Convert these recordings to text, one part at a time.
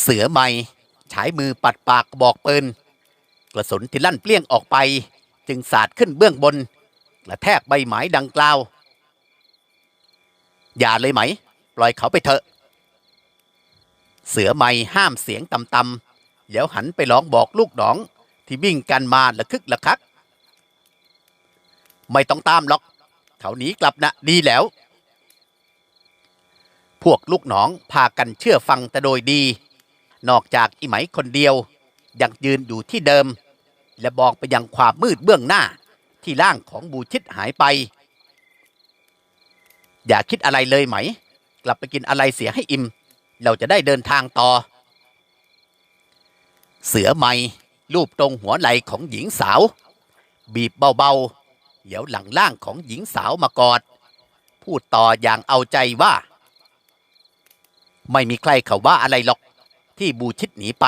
เสือใหม่ใช้มือปัดปากบอกปืน กระสุนที่ลั่นเปลี่ยงออกไป จึงสาดขึ้นเบื้องบนกระแทกใบไม้ดังกล่าว อย่าเลยไหม ปล่อยเขาไปเถอะ เสือใหม่ห้ามเสียงต่ำๆแล้วหันไปร้องบอกลูกน้องที่วิ่งกันมาละคึกละคัก ไม่ต้องตามหรอก เขาหนีกลับนะดีแล้ว พวกลูกน้องพากันเชื่อฟังแต่โดยดี นอกจากอีไหมคนเดียว ยังยืนอยู่ที่เดิม และบอกไปยังความมืดเบื้องหน้าที่ร่างของบูชิดหายไป อย่าคิดอะไรเลยไหม กลับไปกินอะไรเสียให้อิ่ม เราจะได้เดินทางต่อ เสือใหม่ลูบตรงหัวไหล่ของหญิงสาว บีบเบาๆเดี๋ยวหลังล่างของหญิงสาวมากอด พูดต่ออย่างเอาใจว่า ไม่มีใครเขาว่าอะไรหรอก ที่บูชิดหนีไป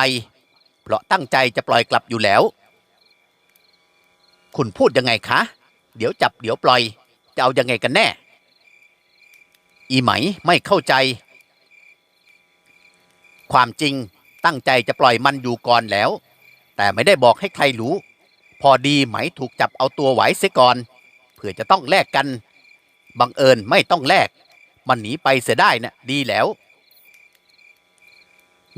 เพราะตั้งใจจะปล่อยกลับอยู่แล้ว คุณพูดยังไงคะ เดี๋ยวจับเดี๋ยวปล่อย จะเอายังไงกันแน่ อีไหมไม่เข้าใจ ความจริงตั้งใจจะปล่อยมันอยู่ก่อนแล้ว แต่ไม่ได้บอกให้ใครรู้ พอดีไหมถูกจับเอาตัวไหวเสียก่อนเพื่อจะต้องแลกกัน บังเอิญไม่ต้องแลก มันหนีไปเสียได้นะ่ะดีแล้ว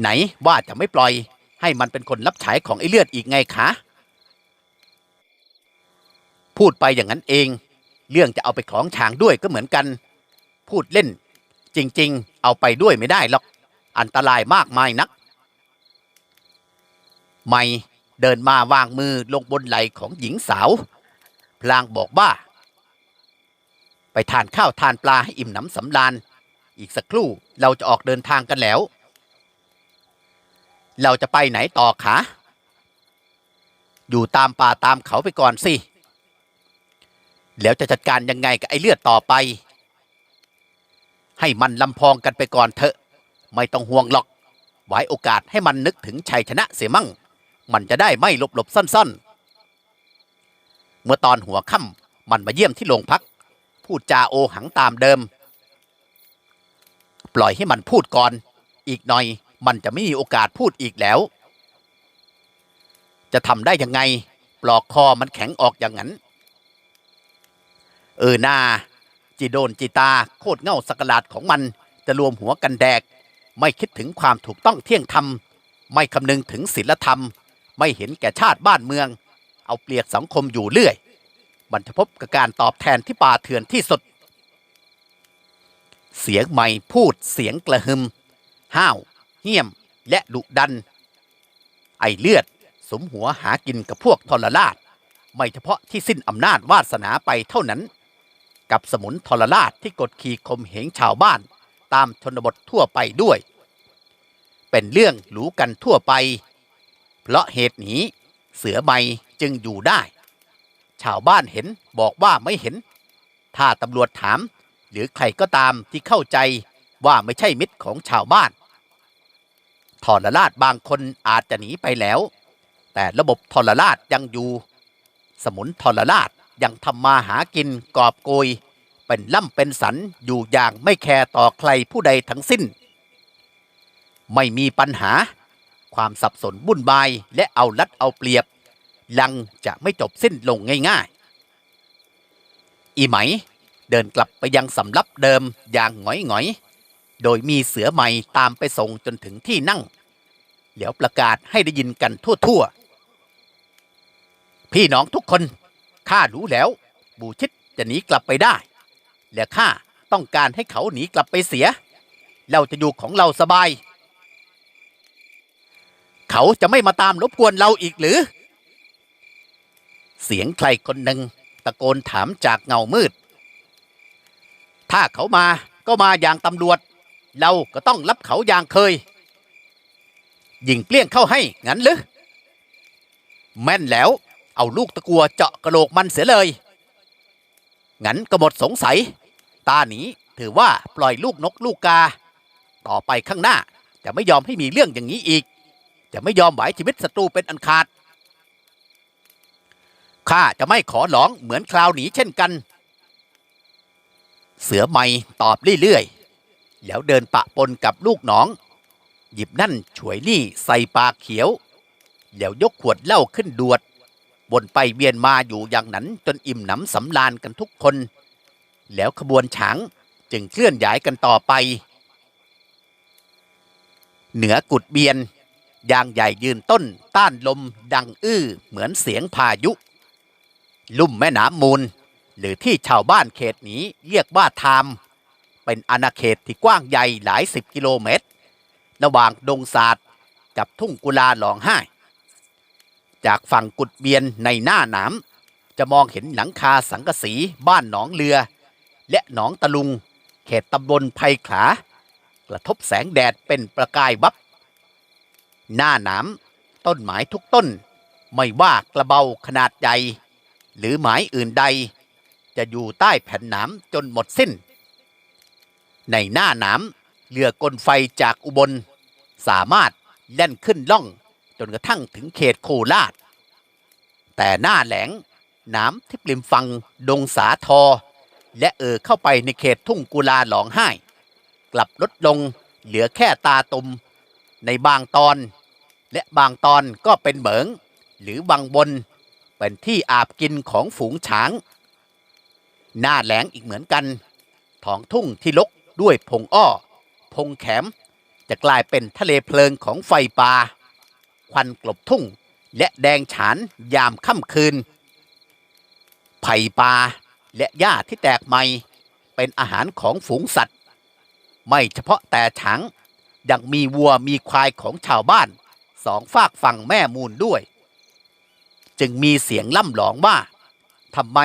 ไหนว่าจะไม่ปล่อย ให้มันเป็นคนรับใช้ของไอ้เลือดอีกไงคะ พูดไปอย่างนั้นเอง เรื่องจะเอาไปคล้องช้างด้วยก็เหมือนกัน พูดเล่น จริง ๆ เอาไปด้วยไม่ได้หรอก อันตรายมากมายนัก ไม่เดินมาวางมือลงบนไหล่ของหญิงสาว พลางบอกว่า ไปทานข้าวทานปลาให้อิ่มหนำสำราญ อีกสักครู่เราจะออกเดินทางกันแล้ว เราจะไปไหนต่อคะอยู่ตามป่าตามเขาไปก่อนสิ แล้วจะจัดการยังไงกับไอ้เลือดต่อไป ให้มันลำพองกันไปก่อนเถอะ ไม่ต้องห่วงหรอก ไว้โอกาสให้มันนึกถึงชัยชนะเสียมั่ง มันจะได้ไม่หลบหลบๆซ่อนๆ เมื่อตอนหัวค่ำมันมาเยี่ยมที่โรงพัก พูดจาโอหังตามเดิม ปล่อยให้มันพูดก่อน อีกหน่อย มันจะไม่มีโอกาสพูดอีกแล้ว จะทำได้ยังไง ปลอกคอมันแข็งออกอย่างนั้น เออนาจีโดนจีตาโคตรเง่าสกลาดของมันจะรวมหัวกันแดก ไม่คิดถึงความถูกต้องเที่ยงธรรม ไม่คำนึงถึงศีลธรรม ไม่เห็นแก่ชาติบ้านเมือง เอาเปรียบสังคมอยู่เรื่อยมันจะพบกับการตอบแทนที่ป่าเถื่อนที่สุด เสียงใหม่พูดเสียงกระหึม ห้าว เหี้ยมและดุดัน ไอเลือดสมหัวหากินกับพวกทรราช ไม่เฉพาะที่สิ้นอำนาจวาสนาไปเท่านั้น กับสมุนทรราชที่กดขี่ข่มเหงชาวบ้านตามชนบททั่วไปด้วย เป็นเรื่องรู้กันทั่วไป เพราะเหตุนี้เสือใบจึงอยู่ได้ ชาวบ้านเห็นบอกว่าไม่เห็น ถ้าตำรวจถาม หรือใครก็ตามที่เข้าใจว่าไม่ใช่มิตรของชาวบ้าน ทรราชบางคนอาจจะหนีไปแล้ว แต่ระบบทรราชยังอยู่ สมุนทรราชยังทำมาหากินกอบโกย เป็นล่ำเป็นสันอยู่อย่างไม่แคร์ต่อใครผู้ใดทั้งสิ้น ไม่มีปัญหา ความสับสนวุ่นวายและเอาลัดเอาเปรียบลังจะไม่จบสิ้นลงง่ายๆ อีไหมเดินกลับไปยังสำรับเดิมอย่างหงอยหงอยๆ โดยมีเสือใหม่ตามไปส่งจนถึงที่นั่งแล้วประกาศให้ได้ยินกันทั่วๆ พี่น้องทุกคนข้ารู้แล้ว บูชิดจะหนีกลับไปได้ และข้าต้องการให้เขาหนีกลับไปเสีย เราจะอยู่ของเราสบาย เขาจะไม่มาตามรบกวนเราอีกหรือ เสียงใครคนหนึ่งตะโกนถามจากเงามืด ถ้าเขามาก็มาอย่างตำรวจ เราก็ต้องรับเขาอย่างเคย ยิงเปลี่ยงเข้าให้งั้นหรือแม่นแล้ว เอาลูกตะกัวเจาะกระโหลกมันเสียเลย งั้นก็หมดสงสัย ตาหนีถือว่าปล่อยลูกนกลูกกา ต่อไปข้างหน้าจะไม่ยอมให้มีเรื่องอย่างนี้อีก จะไม่ยอมไหวชีวิตศัตรูเป็นอันขาดข้าจะไม่ขอหลองเหมือนคราวหนีเช่นกัน เสือใหม่ตอบเรื่อยๆ แล้วเดินปะปนกับลูกน้อง หยิบนั่นฉวยนี่ใส่ปากเขียว แล้วยกขวดเหล้าขึ้นดวดบนไปเวียนมาอยู่อย่างนั้นจนอิ่มหนำสำราญกันทุกคน แล้วขบวนฉางจึงเคลื่อนย้ายกันต่อไป เหนือกุดเบียน ยางใหญ่ยืนต้นต้านลมดังอื้อเหมือนเสียงพายุ ลุ่มแม่น้ำมูล หรือที่ชาวบ้านเขตนี้เรียกว่าทาม เป็นอาณาเขตที่กว้างใหญ่หลายสิบกิโลเมตร ระหว่างดงสาดกับทุ่งกุลาหลองไห้ จากฝั่งกุดเบียนในหน้าหนามจะมองเห็นหลังคาสังกะสีบ้านหนองเรือ และหนองตะลุง เขตตำบลไผ่ขลากระทบแสงแดดเป็นประกายวับ หน้าหนามต้นไม้ทุกต้น ไม่ว่ากระเบาขนาดใหญ่ หรือไม้อื่นใด จะอยู่ใต้แผ่นหนามจนหมดสิ้น ในหน้าหนามเรือกลไฟจากอุบล สามารถแล่นขึ้นล่องจนกระทั่งถึงเขตโคราช แต่หน้าแหลงน้ำที่ปริมฟังดงสาทอ และเอ่อเข้าไปในเขตทุ่งกุลาหลองไห้ กลับลดลงเหลือแค่ตาตุมในบางตอน และบางตอนก็เป็นเหมือง หรือบางบน เป็นที่อาบกินของฝูงช้าง หน้าแหลงอีกเหมือนกัน ท้องทุ่งที่ลก ด้วยพงอ้อ พงแขม จะกลายเป็นทะเลเพลิงของไฟป่าควันกลบทุ่ง และแดงฉานยามค่ำคืน ไผ่ป่าและหญ้าที่แตกใหม่ เป็นอาหารของฝูงสัตว์ ไม่เฉพาะแต่ช้างยังมีวัวมีควายของชาวบ้านสองฝากฝั่งแม่มูลด้วย จึงมีเสียงล่ำหลองว่าทำไม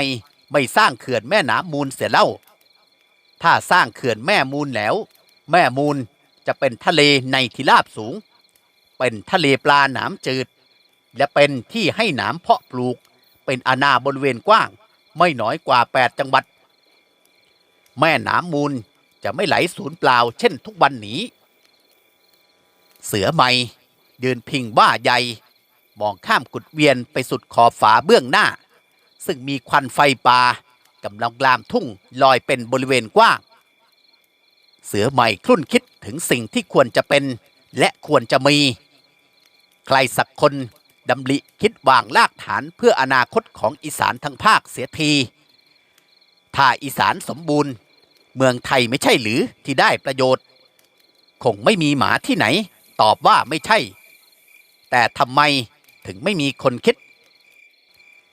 ไม่สร้างเขื่อนแม่น้ำมูลเสียเล่า ถ้าสร้างเขื่อนแม่มูลแล้ว แม่มูลจะเป็นทะเลในทิราบสูง เป็นทะเลปลาหนามจืด และเป็นที่ให้หนามเพาะปลูก เป็นอาณาบริเวณกว้าง ไม่น้อยกว่า 8 จังหวัด แม่น้ำมูลจะไม่ไหลสูญเปล่าเช่นทุกวันนี้ เสือไม่ยืนพิงว่าใหญ่มองข้ามกุดเวียนไปสุดขอบฝาเบื้องหน้า ซึ่งมีควันไฟป่า กำลังลามทุ่งลอยเป็นบริเวณกว้าง เสือใหม่ครุ่นคิดถึงสิ่งที่ควรจะเป็น และควรจะมี ใครสักคนดำริคิดวางรากฐานเพื่ออนาคตของอีสานทั้งภาคเสียที ถ้าอีสานสมบูรณ์ เมืองไทยไม่ใช่หรือที่ได้ประโยชน์ คงไม่มีหมาที่ไหน ตอบว่าไม่ใช่ แต่ทำไมถึงไม่มีคนคิด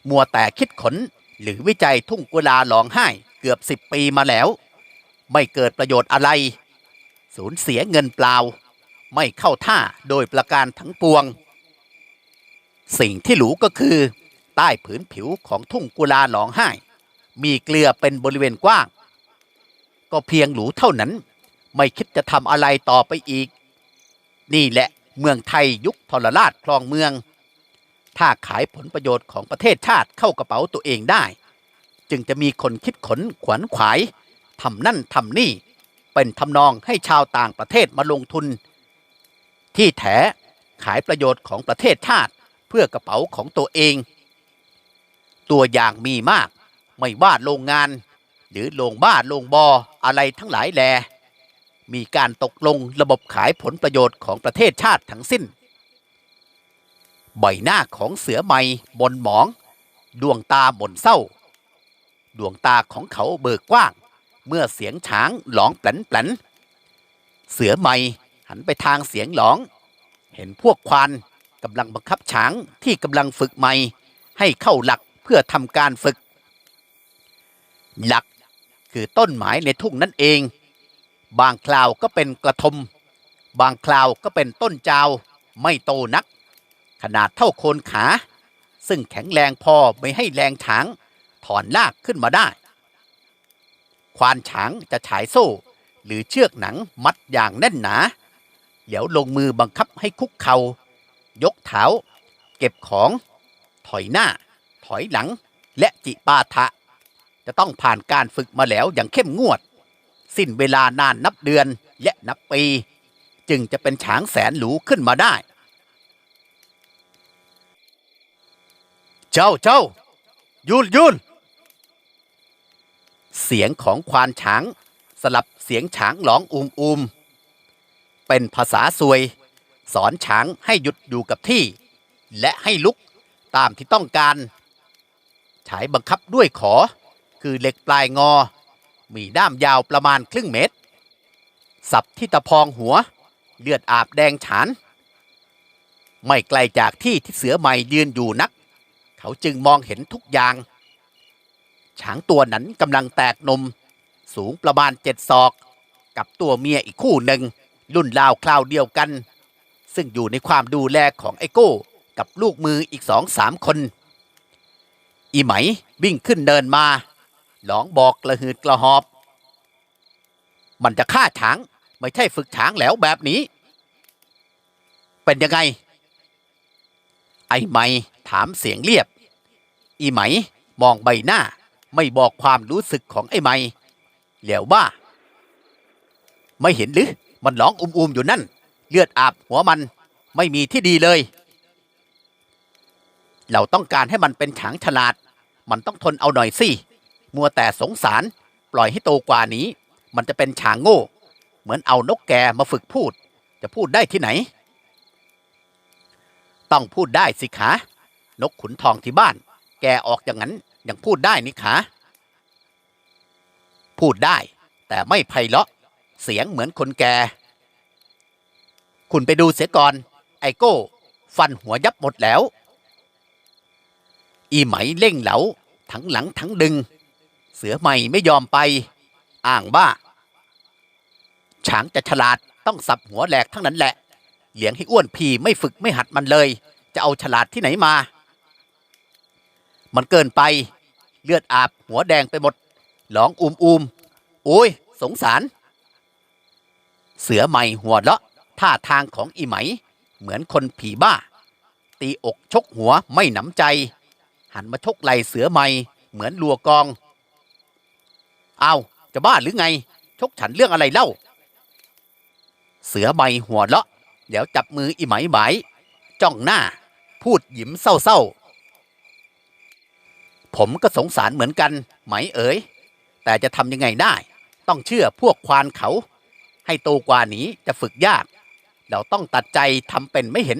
มัวแต่คิดขน หรือวิจัยทุ่งกุลาหลองไห้เกือบสิบปีมาแล้ว ไม่เกิดประโยชน์อะไร สูญเสียเงินเปล่า ไม่เข้าท่าโดยประการทั้งปวง สิ่งที่หรูก็คือ ใต้ผืนผิวของทุ่งกุลาหลองไห้ มีเกลือเป็นบริเวณกว้าง ก็เพียงหรูเท่านั้น ไม่คิดจะทำอะไรต่อไปอีก นี่แหละเมืองไทยยุคทรราชครองเมือง ถ้าขายผลประโยชน์ของประเทศชาติเข้ากระเป๋าตัวเองได้ จึงจะมีคนคิดขนขวนขวายทำนั่นทำนี่ เป็นทำนองให้ชาวต่างประเทศมาลงทุน ที่แท้ขายประโยชน์ของประเทศชาติเพื่อกระเป๋าของตัวเอง ตัวอย่างมีมากไม่ว่าโรงงาน หรือโรงบ้านโรงบออะไรทั้งหลายแล มีการตกลงระบบขายผลประโยชน์ของประเทศชาติทั้งสิ้น ใบหน้าของเสือไม่บนหมอง ดวงตาบนเศร้า ดวงตาของเขาเบิกกว้าง เมื่อเสียงช้างหลองแปลนแปลนเสือไม่หันไปทางเสียงหลอง เห็นพวกควานกำลังบังคับช้างที่กำลังฝึกไม่ ให้เข้าหลักเพื่อทำการฝึก หลักคือต้นไม้ในทุ่งนั่นเอง บางคราวก็เป็นกระทม บางคราวก็เป็นต้นจาว ไม่โตนัก ขนาดเท่าโคนขา ซึ่งแข็งแรงพอไม่ให้แรงฉาง ถอนลากขึ้นมาได้ ควานฉางจะฉายโซ่ หรือเชือกหนังมัดอย่างแน่นหนาเดี๋ยวลงมือบังคับให้คุกเขา่ายกเท้า เก็บของ ถอยหน้า ถอยหลัง และจิปาถะจะต้องผ่านการฝึกมาแล้วอย่างเข้มงวด สิ้นเวลานานนับเดือนและนับปี จึงจะเป็นฉางแสนหรูขึ้นมาได้ เจ้าเจ้ายุนยุนเสียงของควานช้าง สลับเสียงช้างหลองอูมอูมเป็นภาษาสวย สอนช้างให้หยุดอยู่กับที่ และให้ลุกตามที่ต้องการฉายบังคับด้วยขอ คือเหล็กปลายงอ มีด้ามยาวประมาณครึ่งเมตร สับที่ตะพองหัว เลือดอาบแดงฉาน ไม่ไกลจากที่ที่เสือใหม่ยืนอยู่นัก เขาจึงมองเห็นทุกอย่าง ช้างตัวนั้นกำลังแตกนม สูงประมาณเจ็ดศอก กับตัวเมียอีกคู่หนึ่งรุ่นราวคราวเดียวกัน ซึ่งอยู่ในความดูแลของไอโก้ กับลูกมืออีกสองสามคน อีไหมวิ่งขึ้นเดินมา หลองบอกกระหืดกระหอบ มันจะฆ่าช้างไม่ใช่ฝึกช้างแล้วแบบนี้ เป็นยังไง ไอไหมถามเสียงเรียบ อีไหม มองใบหน้า ไม่บอกความรู้สึกของไอ้ไหมเหลียวว่า ไม่เห็นหรือ มันร้องอุ้มๆอยู่นั่น เลือดอาบหัวมันไม่มีที่ดีเลย เราต้องการให้มันเป็นฉางฉลาด มันต้องทนเอาหน่อยสิ มัวแต่สงสาร ปล่อยให้โตกว่านี้ มันจะเป็นฉางโง่ เหมือนเอานกแกมาฝึกพูด จะพูดได้ที่ไหน ต้องพูดได้สิขานกขุนทองที่บ้าน แกออกอย่างนั้นยังพูดได้นี่ขาพูดได้ แต่ไม่ไพเราะ เสียงเหมือนคนแก คุณไปดูเสียก่อน ไอโก้ ฟันหัวยับหมดแล้ว อีไหมเล่งเหลาทั้งหลังทั้งดึง เสือใหม่ไม่ยอมไป อ้างว่าช้างจะฉลาดต้องสับหัวแหลกทั้งนั้นแหละเลี้ยงให้อ้วนพีไม่ฝึกไม่หัดมันเลย จะเอาฉลาดที่ไหนมา มันเกินไป เลือดอาบหัวแดงไปหมด หลองอุมอุมโอ้ย สงสาร เสือใหม่หัวเราะท่าทางของอีไหม เหมือนคนผีบ้า ตีอกชกหัวไม่หนำใจ หันมาชกไหลเสือใหม่ เหมือนลัวกอง เอาจะบ้าหรือไง ชกฉันเรื่องอะไรเล่า เสือใหม่หัวเราะ เดี๋ยวจับมืออีไหมไหมจ้องหน้า พูดหยิ้มเศร้าๆ ผมก็สงสารเหมือนกัน ไหมเอ๋ย แต่จะทำยังไงได้ ต้องเชื่อพวกควานเขา ให้โตกว่านี้จะฝึกยาก เราต้องตัดใจทำเป็นไม่เห็น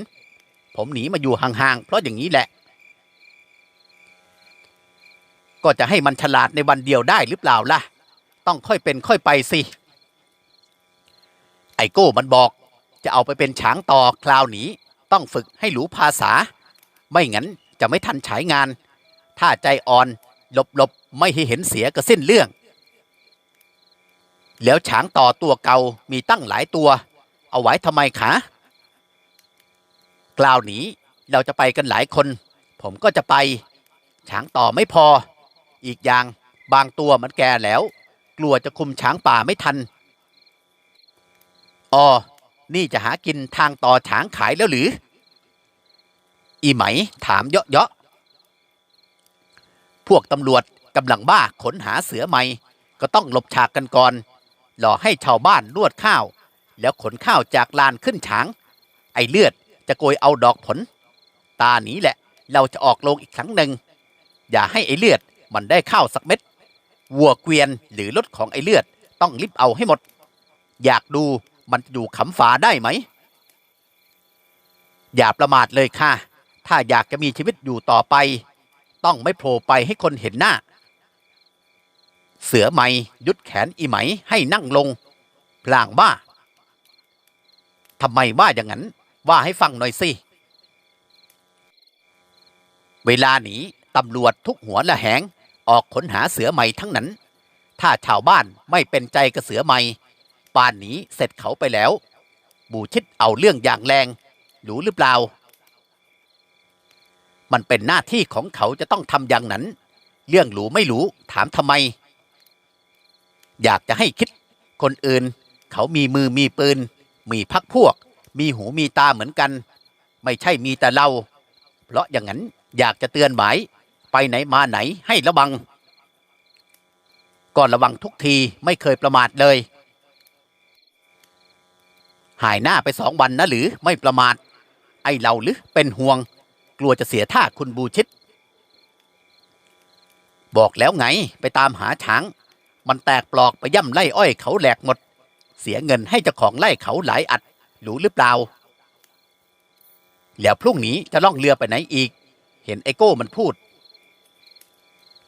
ผมหนีมาอยู่ห่างๆ เพราะอย่างนี้แหละ ก็จะให้มันฉลาดในวันเดียวได้หรือเปล่าล่ะ ต้องค่อยเป็นค่อยไปสิ ไอโก้มันบอก จะเอาไปเป็นช้างต่อคราวนี้ ต้องฝึกให้หรูภาษา ไม่งั้นจะไม่ทันฉายงาน ถ้าใจอ่อนหลบหลบๆไม่ให้เห็นเสียก็สิ้นเรื่อง แล้วช้างต่อตัวเก่ามีตั้งหลายตัว เอาไว้ทำไมคะกล่าวหนีเราจะไปกันหลายคน ผมก็จะไปช้างต่อไม่พอ อีกอย่างบางตัวมันแก่แล้ว กลัวจะคุมช้างป่าไม่ทันอ๋อนี่จะหากินทางต่อช้างขายแล้วหรือ อีไหมถามเยาะเยาะ พวกตำรวจกำลังบ้าขนหาเสือใหม่ ก็ต้องหลบฉากกันก่อนหล่อให้ชาวบ้านนวดข้าว แล้วขนข้าวจากลานขึ้นช้าง ไอเลือดจะโกยเอาดอกผล ตานี้แหละ เราจะออกลงอีกครั้งหนึ่ง อย่าให้ไอเลือดมันได้ข้าวสักเม็ด วัวเกวียนหรือรถของไอเลือดต้องรีบเอาให้หมด อยากดูมันจะอยู่ขำฝาได้ไหม อย่าประมาทเลยค่ะ ถ้าอยากจะมีชีวิตอยู่ต่อไป ต้องไม่โผล่ไปให้คนเห็นหน้า เสือไหมยุดแขนอีไหมให้นั่งลง พลางว่าทำไมว่าอย่างนั้น ว่าให้ฟังหน่อยสิ เวลานี้ตำรวจทุกหัวละแหง ออกค้นหาเสือใหม่ทั้งนั้น ถ้าชาวบ้านไม่เป็นใจกับเสือใหม่ ป่านนี้เสร็จเขาไปแล้ว บูชิดเอาเรื่องอย่างแรง รู้หรือเปล่า มันเป็นหน้าที่ของเขาจะต้องทำอย่างนั้น เรื่องหรูไม่หรูถามทำไม อยากจะให้คิดคนอื่น เขามีมือมีปืน มีพักพวก มีหูมีตาเหมือนกัน ไม่ใช่มีแต่เรา เพราะอย่างนั้นอยากจะเตือนหมายไปไหนมาไหนให้ระวังก่อนระวังทุกทีไม่เคยประมาทเลย หายหน้าไปสองวันนะหรือไม่ประมาท ไอเราหรือเป็นห่วง กลัวจะเสียท่าคุณบูชิดบอกแล้วไงไปตามหาช้าง มันแตกปลอกไปย่ำไล่อ้อยเขาแหลกหมด เสียเงินให้เจ้าของไล่เขาหลายอัดรู้หรือเปล่า แล้วพรุ่งนี้จะล่องเรือไปไหนอีก เห็นไอโก้มันพูด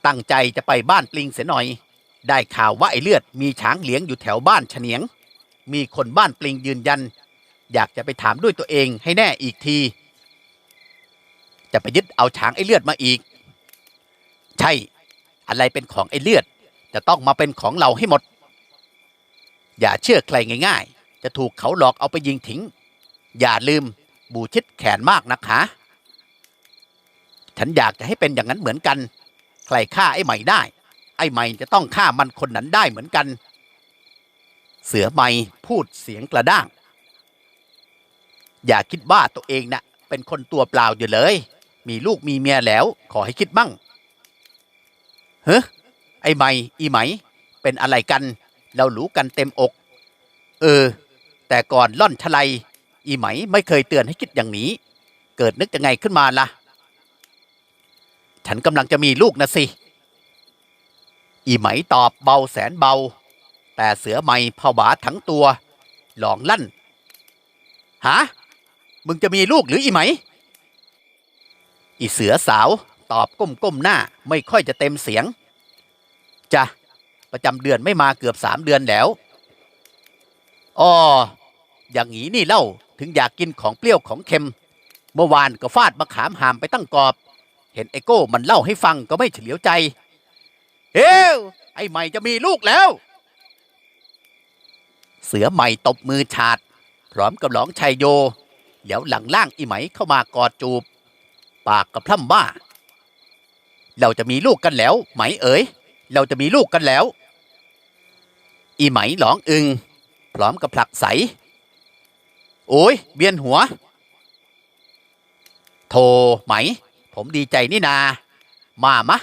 ตั้งใจจะไปบ้านปลิงเสียหน่อย ได้ข่าวว่าไอเลือดมีช้างเลี้ยงอยู่แถวบ้านเฉนียง มีคนบ้านปลิงยืนยัน อยากจะไปถามด้วยตัวเองให้แน่อีกที จะไปยึดเอาช้างไอเลือดมาอีก ใช่ อะไรเป็นของไอเลือด จะต้องมาเป็นของเราให้หมด อย่าเชื่อใครง่าย ๆ จะถูกเขาหลอกเอาไปยิงทิ้ง อย่าลืมบูชิดแขนมากนะคะฉันอยากจะให้เป็นอย่างนั้นเหมือนกัน ใครฆ่าไอ้ใหม่ได้ ไอ้ใหม่จะต้องฆ่ามันคนนั้นได้เหมือนกัน เสือใหม่พูดเสียงกระด้าง อย่าคิดว่าตัวเองนะ่ะเป็นคนตัวเปล่าอยู่เลย มีลูกมีเมียแล้ว ขอให้คิดมั่งเฮ้ไอ้ใหม่อีไหม เป็นอะไรกัน เรารู้กันเต็มอก เออ แต่ก่อนล่อนชลัยอีไหมไม่เคยเตือนให้คิดอย่างนี้ เกิดนึกยังไงขึ้นมาล่ะ ฉันกำลังจะมีลูกนะสิ อีไหมตอบเบาแสนเบา แต่เสือไม่ผวาทั้งตัว หลองลั่นฮะมึงจะมีลูกหรืออีไหม อีเสือสาวตอบก้มๆหน้าไม่ค่อยจะเต็มเสียงจ้ะประจำเดือนไม่มาเกือบสามเดือนแล้วอ๋ออย่างนี้นี่เล่าถึงอยากกินของเปรี้ยวของเค็ม เมื่อวานก็ฟาดมะขามหามไปตั้งกอบ เห็นไอโก้มันเล่าให้ฟังก็ไม่เฉลียวใจ เฮ้วไอ้ใหม่จะมีลูกแล้ว เสือใหม่ตบมือฉาด พร้อมกับร้องชัยโย แล้วหลังล่างอีไหมเข้ามากอดจูบ ปากกับพร่ำว่าเราจะมีลูกกันแล้ว ไหมเอ๋ย เราจะมีลูกกันแล้ว อีไหมหลองอึง พร้อมกับผลักใส โอ้ยเวียนหัว โทไหม ผมดีใจนี่นา มามะ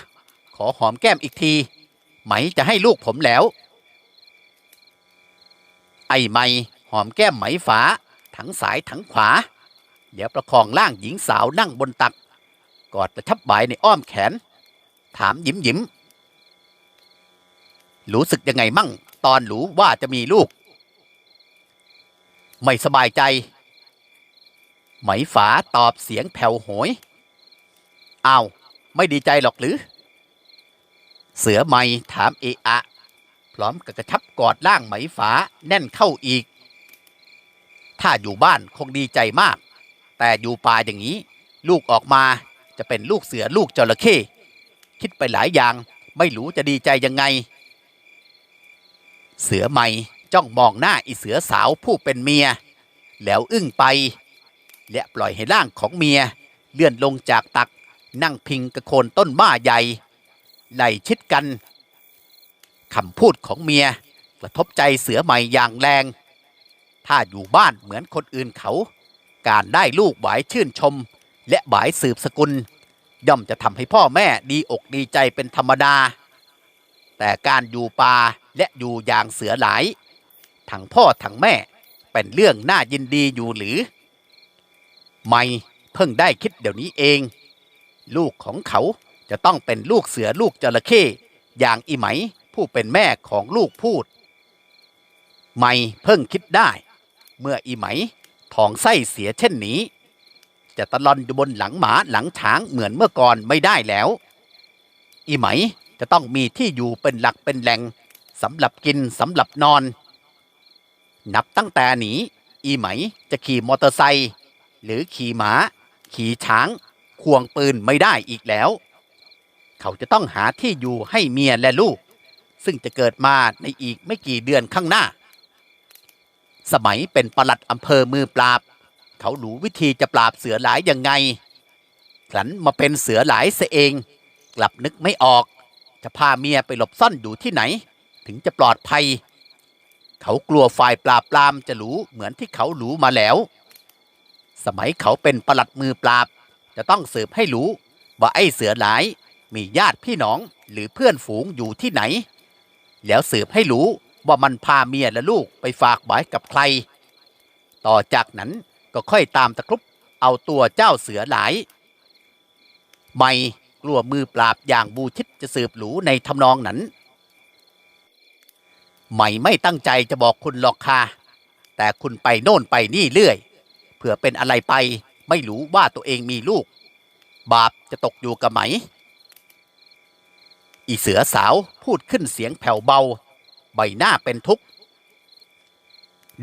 ขอหอมแก้มอีกที ไหมจะให้ลูกผมแล้ว ไอ้ไม่หอมแก้มไหมฝาทั้งสายทั้งขวาเดี๋ยวประคองร่างหญิงสาวนั่งบนตัก กอดประทับบายในอ้อมแขน ถามยิ้มยิ้มรู้สึกยังไงมั่ง ตอนรู้ว่าจะมีลูก ไม่สบายใจ ไหมฝาตอบเสียงแผ่วโหยอ้าวไม่ดีใจหรอกหรือ เสือไม่ถามเอะอะ พร้อมกับกระชับกอดล่างไหมฝาแน่นเข้าอีก ถ้าอยู่บ้านคงดีใจมาก แต่อยู่ป่าอย่างนี้ ลูกออกมา จะเป็นลูกเสือลูกจระเข้คิดไปหลายอย่างไม่รู้จะดีใจยังไง เสือไม่จ้องมองหน้าอีเสือสาวผู้เป็นเมีย แล้วอึ้งไป และปล่อยให้ร่างของเมีย เลื่อนลงจากตักนั่งพิงกระโคนต้นม้าใหญ่ไหลชิดกันคำพูดของเมียกระทบใจเสือใหม่อย่างแรง ถ้าอยู่บ้านเหมือนคนอื่นเขา การได้ลูกหวายชื่นชม และหวายสืบสกุล ย่อมจะทำให้พ่อแม่ดีอกดีใจเป็นธรรมดา แต่การอยู่ป่าและอยู่อย่างเสือหลายทั้งพ่อทั้งแม่เป็นเรื่องน่ายินดีอยู่หรือ ไม่เพิ่งได้คิดเดี๋ยวนี้เอง ลูกของเขาจะต้องเป็นลูกเสือลูกจระเข้อย่างอีไหมผู้เป็นแม่ของลูกพูด ไม่เพิ่งคิดได้ เมื่ออีไหมทองไส้เสียเช่นนี้ จะตะลอนอยู่บนหลังหมาหลังช้างเหมือนเมื่อก่อนไม่ได้แล้ว อีไหมจะต้องมีที่อยู่เป็นหลักเป็นแหล่งสำหรับกินสำหรับนอน นับตั้งแต่หนีอีไหมจะขี่มอเตอร์ไซค์หรือขี่ม้าขี่ช้างควงปืนไม่ได้อีกแล้ว เขาจะต้องหาที่อยู่ให้เมียและลูก ซึ่งจะเกิดมาในอีกไม่กี่เดือนข้างหน้า สมัยเป็นปลัดอำเภอมือปราบ เขารู้วิธีจะปราบเสือหลายยังไงขันมาเป็นเสือหลายเสเอง กลับนึกไม่ออก จะพาเมียไปหลบซ่อนอยู่ที่ไหน ถึงจะปลอดภัย เขากลัวฝ่ายปราบปรามจะรู้เหมือนที่เขารู้มาแล้ว สมัยเขาเป็นประหลัดมือปราบ จะต้องสืบให้รู้ ว่าไอ้เสือหลายมีญาติพี่น้องหรือเพื่อนฝูงอยู่ที่ไหน แล้วสืบให้รู้ว่ามันพาเมียและลูกไปฝากไว้กับใคร ต่อจากนั้น ก็ค่อยตามตะครุบเอาตัวเจ้าเสือหลาย ไม่กลัวมือปราบอย่างบูชิดจะสืบหลูในทำนองนั้น ไม่ไม่ตั้งใจจะบอกคุณหรอกค่ะ แต่คุณไปโน่นไปนี่เรื่อย เผื่อเป็นอะไรไปไม่รู้ว่าตัวเองมีลูก บาปจะตกอยู่กับไหม อีเสือสาวพูดขึ้นเสียงแผ่วเบา ใบหน้าเป็นทุกข์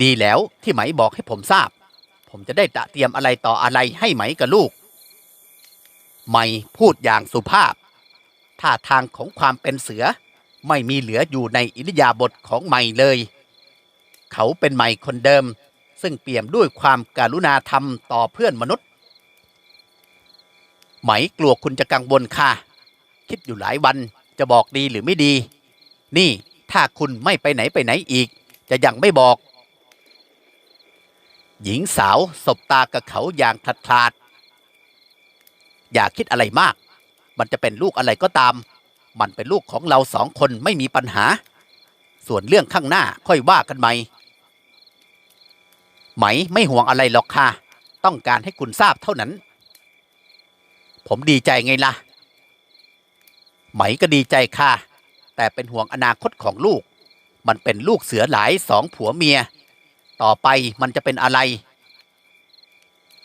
ดีแล้วที่ไหมบอกให้ผมทราบ ผมจะได้ตะเตรียมอะไรต่ออะไรให้ไหมกับลูกไหมพูดอย่างสุภาพ ท่าทางของความเป็นเสือ ไม่มีเหลืออยู่ในอิริยาบถของไหมเลย เขาเป็นไหมคนเดิม ซึ่งเปี่ยมด้วยความการุณาธรรมต่อเพื่อนมนุษย์ ไหมกลัวคุณจะกังวลค่ะ คิดอยู่หลายวันจะบอกดีหรือไม่ดี นี่ถ้าคุณไม่ไปไหนไปไหนอีก จะยังไม่บอก หญิงสาวสบตากับเขาอย่างทัดทลาด อย่าคิดอะไรมาก มันจะเป็นลูกอะไรก็ตาม มันเป็นลูกของเราสองคนไม่มีปัญหา ส่วนเรื่องข้างหน้าค่อยว่ากันใหม่ไหมไม่ห่วงอะไรหรอกค่ะ ต้องการให้คุณทราบเท่านั้น ผมดีใจไงล่ะ ไหมก็ดีใจค่ะ แต่เป็นห่วงอนาคตของลูก มันเป็นลูกเสือหลายสองผัวเมีย ต่อไปมันจะเป็นอะไร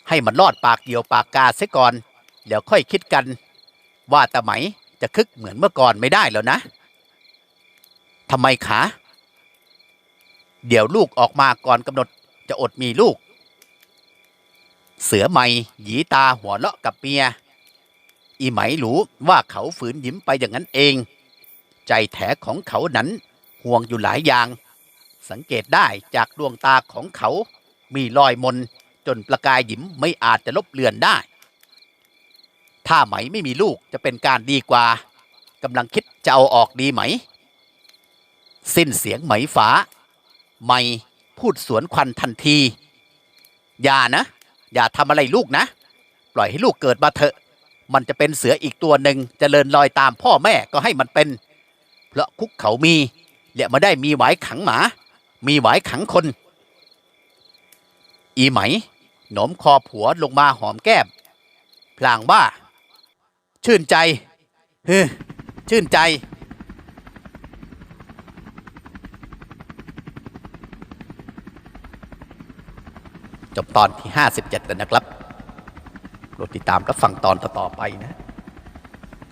ให้มันรอดปากเดียวปากกาเสียก่อน เดี๋ยวค่อยคิดกัน ว่าแต่ไหมจะคึกเหมือนเมื่อก่อนไม่ได้แล้วนะทำไมคะเดี๋ยวลูกออกมาก่อนกำหนดจะอดมีลูก เสือไหมหยีตาหัวเลาะกับเมีย อีไหมรู้ว่าเขาฝืนยิ้มไปอย่างนั้นเอง ใจแถของเขานั้นห่วงอยู่หลายอย่าง สังเกตได้จากดวงตาของเขา มีรอยมนจนประกายยิ้มไม่อาจจะลบเลือนได้ ถ้าไหมไม่มีลูกจะเป็นการดีกว่ากำลังคิดจะเอาออกดีไหม สิ้นเสียงไหมฟ้าไหมพูดสวนควันทันที อย่านะ อย่าทำอะไรลูกนะ ปล่อยให้ลูกเกิดมาเถอะ มันจะเป็นเสืออีกตัวหนึ่งจเจริญรอยตามพ่อแม่ก็ให้มันเป็น เพราะคุกเขามีและมาได้มีหวายขังหมา มีหวายขังคน อีไหม หนมคอผัวลงมาหอมแก้มพลางว่าชื่นใจเฮ้ชื่นใจ จบตอนที่ 57 แล้วนะครับโปรดติดตามรับฟังตอนต่อๆไปนะ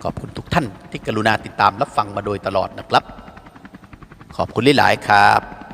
ขอบคุณทุกท่านที่กรุณาติดตามรับฟังมาโดยตลอดนะครับ ขอบคุณหลายๆครับ